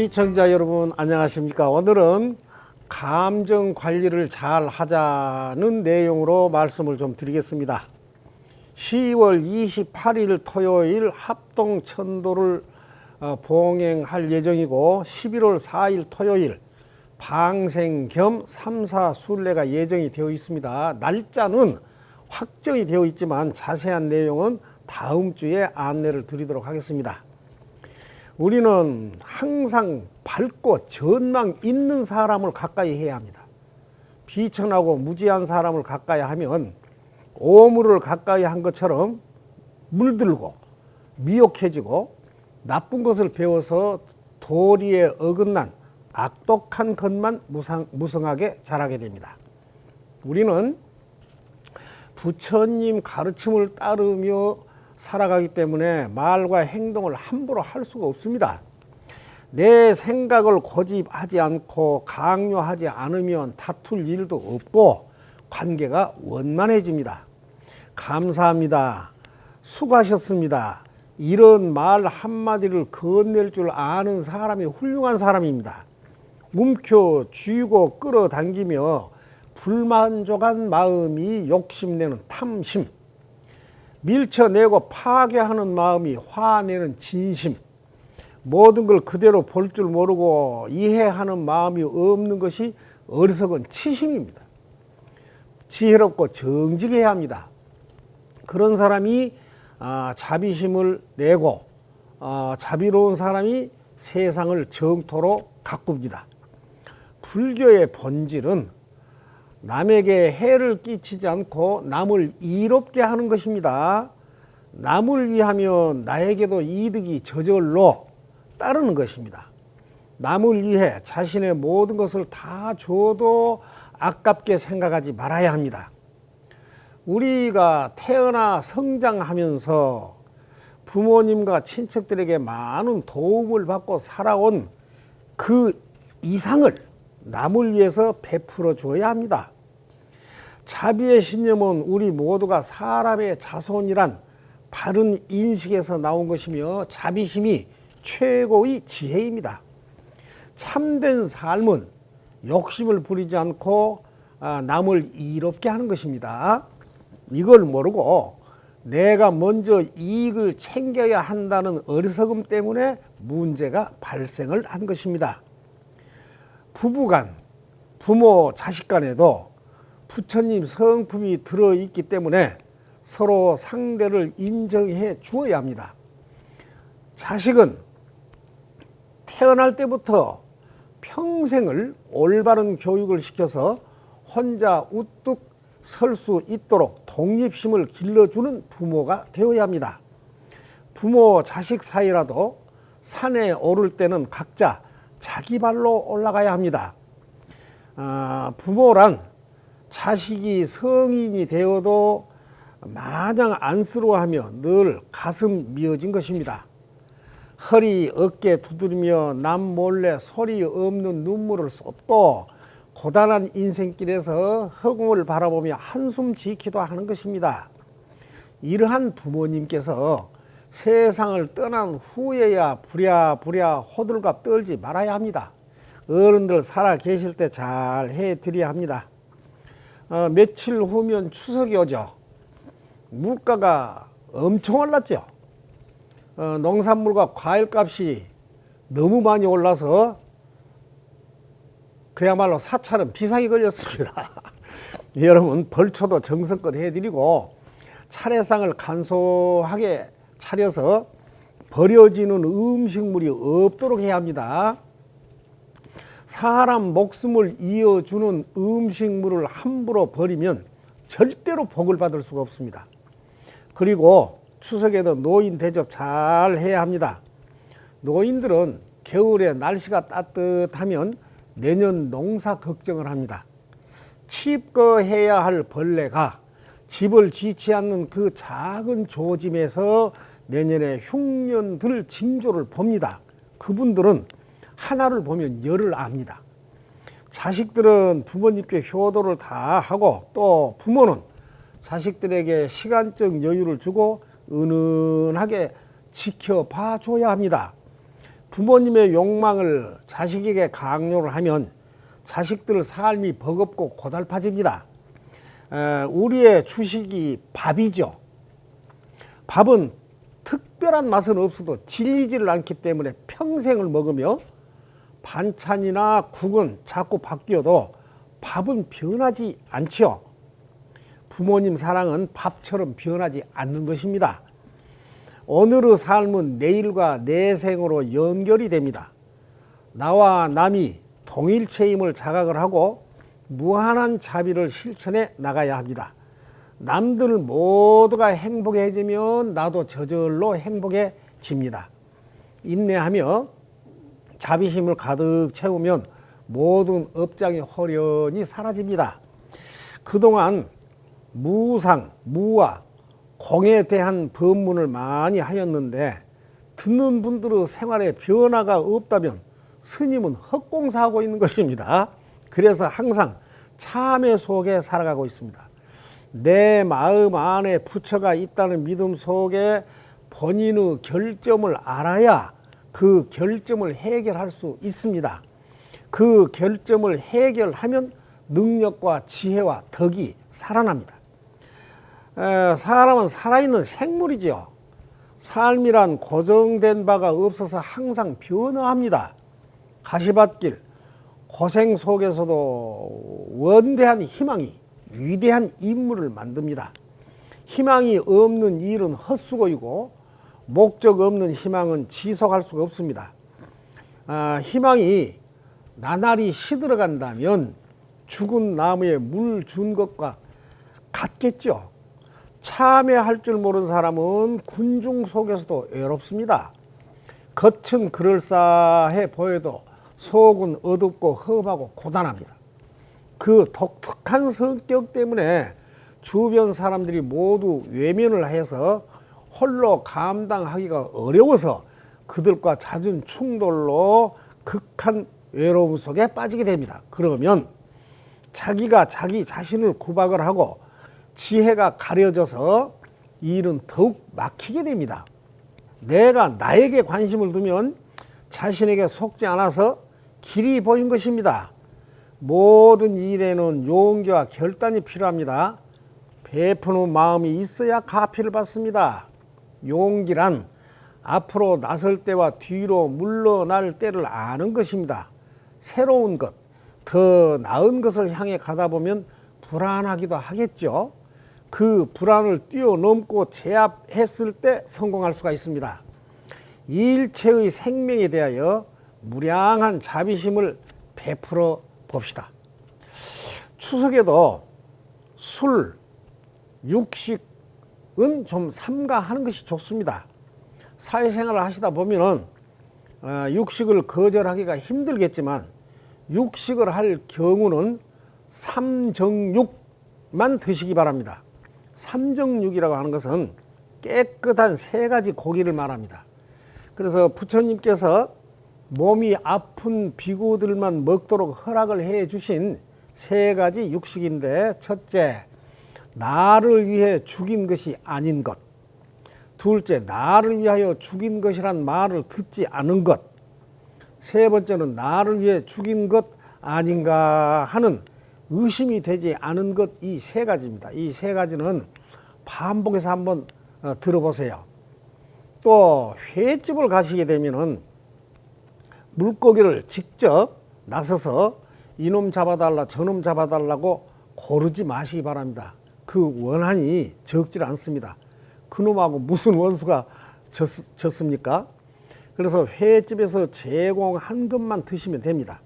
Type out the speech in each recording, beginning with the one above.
시청자 여러분 안녕하십니까? 오늘은 감정 관리를 잘 하자는 내용으로 말씀을 좀 드리겠습니다. 10월 28일 토요일 합동 천도를 어, 봉행할 예정이고 11월 4일 토요일 방생 겸 3사 순례가 예정이 되어 있습니다. 날짜는 확정이 되어 있지만 자세한 내용은 다음 주에 안내를 드리도록 하겠습니다 우리는 항상 밝고 전망 있는 사람을 가까이 해야 합니다. 비천하고 무지한 사람을 가까이 하면 오물을 가까이 한 것처럼 물들고 미혹해지고 나쁜 것을 배워서 도리에 어긋난 악독한 것만 무상, 무성하게 자라게 됩니다. 우리는 부처님 가르침을 따르며 살아가기 때문에 말과 행동을 함부로 할 수가 없습니다. 내 생각을 고집하지 않고 강요하지 않으면 다툴 일도 없고 관계가 원만해집니다. 감사합니다. 수고하셨습니다. 이런 말 한마디를 건넬 줄 아는 사람이 훌륭한 사람입니다. 움켜 쥐고 끌어당기며 불만족한 마음이 욕심내는 탐심. 밀쳐내고 파괴하는 마음이 화내는 진심. 모든 걸 그대로 볼 줄 모르고 이해하는 마음이 없는 것이 어리석은 치심입니다. 지혜롭고 정직해야 합니다. 그런 사람이 아, 자비심을 내고 아, 자비로운 사람이 세상을 정토로 가꿉니다. 불교의 본질은 남에게 해를 끼치지 않고 남을 이롭게 하는 것입니다. 남을 위하면 나에게도 이득이 저절로 따르는 것입니다. 남을 위해 자신의 모든 것을 다 줘도 아깝게 생각하지 말아야 합니다. 우리가 태어나 성장하면서 부모님과 친척들에게 많은 도움을 받고 살아온 그 이상을 남을 위해서 베풀어 줘야 합니다. 자비의 신념은 우리 모두가 사람의 자손이란 바른 인식에서 나온 것이며 자비심이 최고의 지혜입니다. 참된 삶은 욕심을 부리지 않고 아, 남을 이롭게 하는 것입니다. 이걸 모르고 내가 먼저 이익을 챙겨야 한다는 어리석음 때문에 문제가 발생을 한 것입니다. 부부간, 부모 자식 간에도 부처님 성품이 들어있기 때문에 서로 상대를 인정해 주어야 합니다. 자식은 태어날 때부터 평생을 올바른 교육을 시켜서 혼자 우뚝 설 수 있도록 독립심을 길러주는 부모가 되어야 합니다. 부모 자식 사이라도 산에 오를 때는 각자 자기 발로 올라가야 합니다. 아, 부모란 자식이 성인이 되어도 마냥 안쓰러워하며 늘 가슴 미어진 것입니다. 허리 어깨 두드리며 남 몰래 소리 없는 눈물을 쏟고 고단한 인생길에서 허공을 바라보며 한숨 지기도 하는 것입니다. 이러한 부모님께서 세상을 떠난 후에야 부랴부랴 호들갑 떨지 말아야 합니다. 어른들 살아 계실 때 잘 해드려야 합니다. 어, 며칠 후면 추석이 오죠. 물가가 엄청 올랐죠. 어, 농산물과 과일값이 너무 많이 올라서 그야말로 사찰은 비상이 걸렸습니다. 여러분 벌초도 정성껏 해드리고 차례상을 간소하게 차려서 버려지는 음식물이 없도록 해야 합니다. 사람 목숨을 이어주는 음식물을 함부로 버리면 절대로 복을 받을 수가 없습니다. 그리고 추석에도 노인 대접 잘 해야 합니다. 노인들은 겨울에 날씨가 따뜻하면 내년 농사 걱정을 합니다. 칩거해야 할 벌레가 집을 지치 않는 그 작은 조짐에서 내년에 흉년들 징조를 봅니다. 그분들은 하나를 보면 열을 압니다. 자식들은 부모님께 효도를 다 하고 또 부모는 자식들에게 시간적 여유를 주고 은은하게 지켜봐 줘야 합니다. 부모님의 욕망을 자식에게 강요를 하면 자식들 삶이 버겁고 고달파집니다. 에, 우리의 주식이 밥이죠. 밥은 특별한 맛은 없어도 질리지를 않기 때문에 평생을 먹으며 반찬이나 국은 자꾸 바뀌어도 밥은 변하지 않지요. 부모님 사랑은 밥처럼 변하지 않는 것입니다. 오늘의 삶은 내일과 내생으로 연결이 됩니다. 나와 남이 동일체임을 자각을 하고 무한한 자비를 실천해 나가야 합니다. 남들 모두가 행복해지면 나도 저절로 행복해집니다. 인내하며 자비심을 가득 채우면 모든 업장이 호련히 사라집니다. 그동안 무상, 무와 공에 대한 법문을 많이 하였는데 듣는 분들의 생활에 변화가 없다면 스님은 헛공사하고 있는 것입니다. 그래서 항상 참회 속에 살아가고 있습니다. 내 마음 안에 부처가 있다는 믿음 속에 본인의 결점을 알아야 그 결점을 해결할 수 있습니다. 그 결점을 해결하면 능력과 지혜와 덕이 살아납니다. 에, 사람은 살아있는 생물이지요. 삶이란 고정된 바가 없어서 항상 변화합니다. 가시밭길, 고생 속에서도 원대한 희망이 위대한 인물을 만듭니다. 희망이 없는 일은 헛수고이고 목적 없는 희망은 지속할 수가 없습니다. 아, 희망이 나날이 시들어간다면 죽은 나무에 물 준 것과 같겠죠. 참회할 줄 모르는 사람은 군중 속에서도 외롭습니다. 겉은 그럴싸해 보여도 속은 어둡고 험하고 고단합니다. 그 독특한 성격 때문에 주변 사람들이 모두 외면을 해서 홀로 감당하기가 어려워서 그들과 잦은 충돌로 극한 외로움 속에 빠지게 됩니다. 그러면 자기가 자기 자신을 구박을 하고 지혜가 가려져서 일은 더욱 막히게 됩니다. 내가 나에게 관심을 두면 자신에게 속지 않아서 길이 보인 것입니다. 모든 일에는 용기와 결단이 필요합니다. 베푸는 마음이 있어야 가피를 받습니다. 용기란 앞으로 나설 때와 뒤로 물러날 때를 아는 것입니다. 새로운 것, 더 나은 것을 향해 가다 보면 불안하기도 하겠죠. 그 불안을 뛰어넘고 제압했을 때 성공할 수가 있습니다. 일체의 생명에 대하여 무량한 자비심을 베풀어 봅시다. 추석에도 술, 육식은 좀 삼가하는 것이 좋습니다. 사회생활을 하시다 보면은 어, 육식을 거절하기가 힘들겠지만 육식을 할 경우는 삼정육만 드시기 바랍니다. 삼정육이라고 하는 것은 깨끗한 세 가지 고기를 말합니다. 그래서 부처님께서 몸이 아픈 비구들만 먹도록 허락을 해 주신 세 가지 육식인데 첫째, 나를 위해 죽인 것이 아닌 것. 둘째, 나를 위하여 죽인 것이란 말을 듣지 않은 것. 세 번째는 나를 위해 죽인 것 아닌가 하는 의심이 되지 않은 것 이 세 가지입니다. 이 세 가지는 반복해서 한번 어, 들어보세요. 또 회집을 가시게 되면은 물고기를 직접 나서서 이놈 잡아달라 저놈 잡아달라고 고르지 마시기 바랍니다. 그 원한이 적질 않습니다. 그놈하고 무슨 원수가 졌, 졌습니까? 그래서 회집에서 제공한 것만 드시면 됩니다.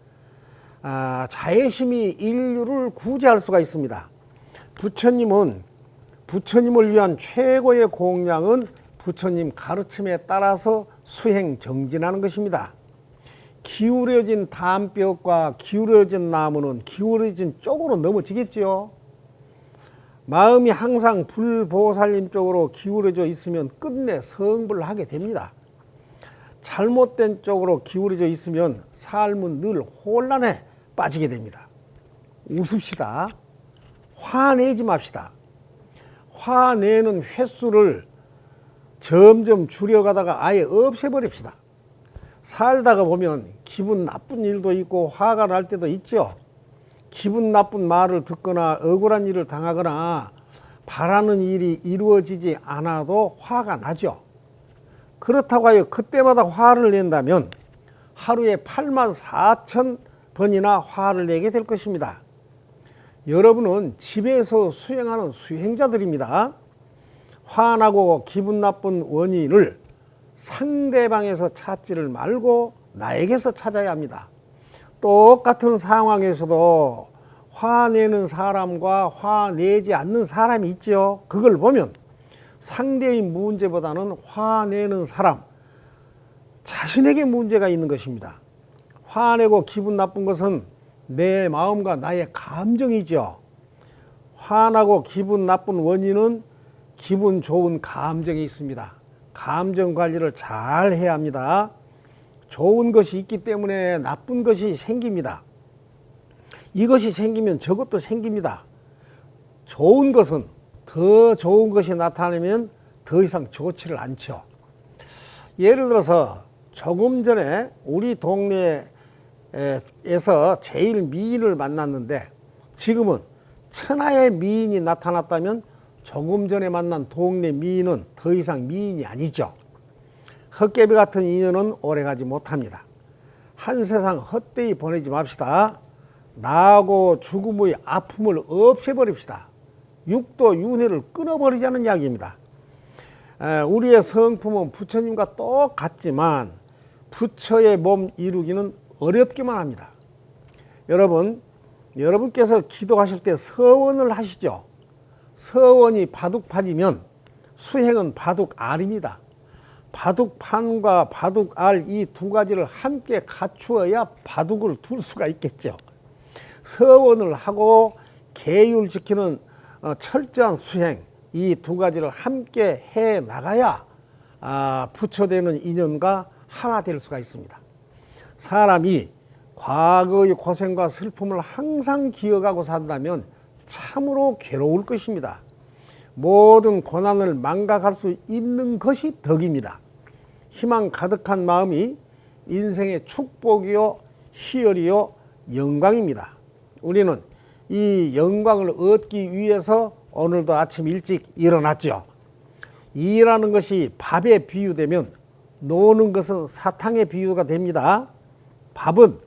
아, 자애심이 인류를 구제할 수가 있습니다. 부처님은 부처님을 위한 최고의 공양은 부처님 가르침에 따라서 수행 정진하는 것입니다. 기울어진 담벼과 기울어진 나무는 기울어진 쪽으로 넘어지겠지요. 마음이 항상 불보살님 쪽으로 기울어져 있으면 끝내 성불을 하게 됩니다. 잘못된 쪽으로 기울어져 있으면 삶은 늘 혼란에 빠지게 됩니다. 웃읍시다. 화내지 맙시다. 화내는 횟수를 점점 줄여가다가 아예 없애버립시다. 살다가 보면 기분 나쁜 일도 있고 화가 날 때도 있죠. 기분 나쁜 말을 듣거나 억울한 일을 당하거나 바라는 일이 이루어지지 않아도 화가 나죠. 그렇다고 하여 그때마다 화를 낸다면 하루에 8만 4천 번이나 화를 내게 될 것입니다. 여러분은 집에서 수행하는 수행자들입니다. 화나고 기분 나쁜 원인을 상대방에서 찾지를 말고 나에게서 찾아야 합니다. 똑같은 상황에서도 화내는 사람과 화내지 않는 사람이 있죠. 그걸 보면 상대의 문제보다는 화내는 사람, 자신에게 문제가 있는 것입니다. 화내고 기분 나쁜 것은 내 마음과 나의 감정이죠. 화나고 기분 나쁜 원인은 기분 좋은 감정이 있습니다. 감정 관리를 잘 해야 합니다. 좋은 것이 있기 때문에 나쁜 것이 생깁니다. 이것이 생기면 저것도 생깁니다. 좋은 것은 더 좋은 것이 나타나면 더 이상 좋지를 않죠. 예를 들어서 조금 전에 우리 동네에서 제일 미인을 만났는데 지금은 천하의 미인이 나타났다면 조금 전에 만난 동네 미인은 더 이상 미인이 아니죠. 헛개비 같은 인연은 오래가지 못합니다. 한 세상 헛되이 보내지 맙시다. 나하고 죽음의 아픔을 없애버립시다. 육도 윤회를 끊어버리자는 이야기입니다. 에, 우리의 성품은 부처님과 똑같지만 부처의 몸 이루기는 어렵기만 합니다. 여러분, 여러분께서 기도하실 때 서원을 하시죠. 서원이 바둑판이면 수행은 바둑알입니다. 바둑판과 바둑알 이 두 가지를 함께 갖추어야 바둑을 둘 수가 있겠죠. 서원을 하고 계율 지키는 어, 철저한 수행 이 두 가지를 함께 해 나가야 아, 부처되는 인연과 하나 될 수가 있습니다. 사람이 과거의 고생과 슬픔을 항상 기억하고 산다면 참으로 괴로울 것입니다. 모든 고난을 망각할 수 있는 것이 덕입니다. 희망 가득한 마음이 인생의 축복이요, 희열이요, 영광입니다. 우리는 이 영광을 얻기 위해서 오늘도 아침 일찍 일어났죠. 일하는 것이 밥에 비유되면 노는 것은 사탕에 비유가 됩니다. 밥은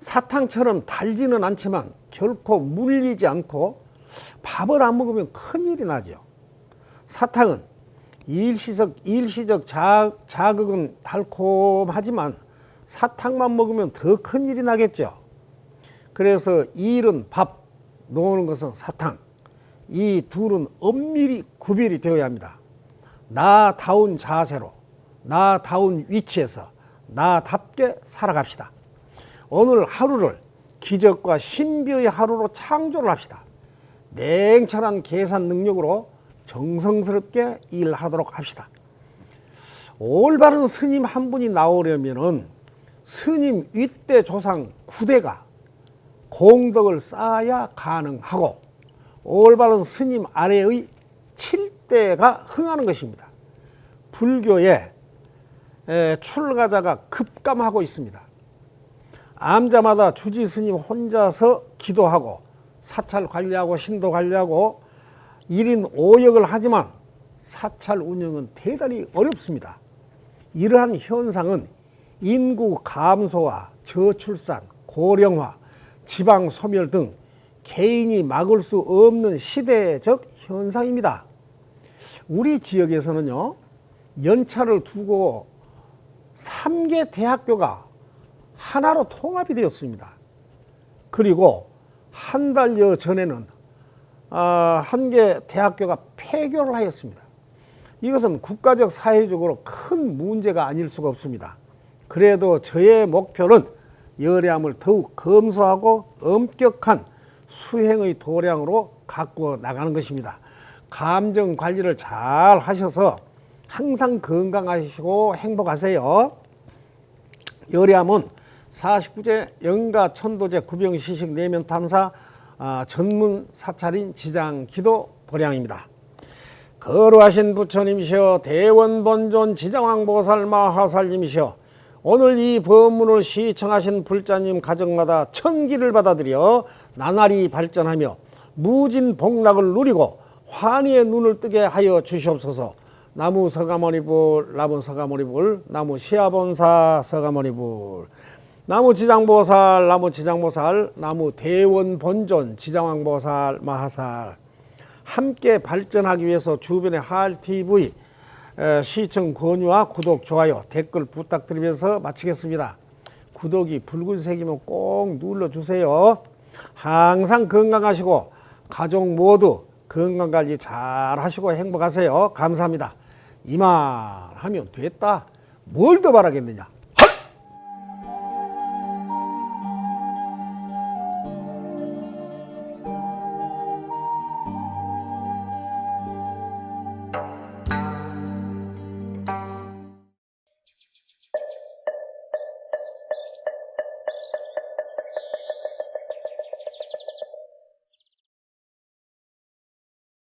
사탕처럼 달지는 않지만 결코 물리지 않고 밥을 안 먹으면 큰일이 나죠. 사탕은 일시적, 일시적 자, 자극은 달콤하지만 사탕만 먹으면 더 큰일이 나겠죠. 그래서 일은 밥, 노는 것은 사탕. 이 둘은 엄밀히 구별이 되어야 합니다. 나다운 자세로, 나다운 위치에서 나답게 살아갑시다. 오늘 하루를 기적과 신비의 하루로 창조를 합시다. 냉철한 계산 능력으로 정성스럽게 일하도록 합시다. 올바른 스님 한 분이 나오려면은 스님 윗대 조상 9대가 공덕을 쌓아야 가능하고 올바른 스님 아래의 7대가 흥하는 것입니다. 불교에 출가자가 급감하고 있습니다. 암자마다 주지 스님 혼자서 기도하고 사찰 관리하고 신도 관리하고 1인 5역을 하지만 사찰 운영은 대단히 어렵습니다. 이러한 현상은 인구 감소와 저출산, 고령화, 지방 소멸 등 개인이 막을 수 없는 시대적 현상입니다. 우리 지역에서는요, 연차를 두고 3개 대학교가 하나로 통합이 되었습니다. 그리고 한 달여 전에는 아, 한개 대학교가 폐교를 하였습니다. 이것은 국가적 사회적으로 큰 문제가 아닐 수가 없습니다. 그래도 저의 목표는 열애함을 더욱 검소하고 엄격한 수행의 도량으로 갖고 나가는 것입니다. 감정 관리를 잘 하셔서 항상 건강하시고 행복하세요. 열애함은 49제 영가 천도제 구병 시식 내면 탐사 아, 전문 사찰인 지장 기도 도량입니다. 거루하신 부처님이시여 대원 본존 지장왕 보살 마하살님이시여 오늘 이 법문을 시청하신 불자님 가정마다 천기를 받아들여 나날이 발전하며 무진 복락을 누리고 환희의 눈을 뜨게 하여 주시옵소서. 나무 서가모니불, 나무 서가모니불, 나무 시아본사 서가모니불, 나무 지장보살, 나무 지장보살, 나무 대원 본존 지장왕보살 마하살. 함께 발전하기 위해서 주변의 에, 시청 권유와 구독, 좋아요, 댓글 부탁드리면서 마치겠습니다. 구독이 붉은색이면 꼭 눌러주세요. 항상 건강하시고 가족 모두 건강관리 잘 하시고 행복하세요. 감사합니다. 이만 하면 됐다. 뭘 더 바라겠느냐.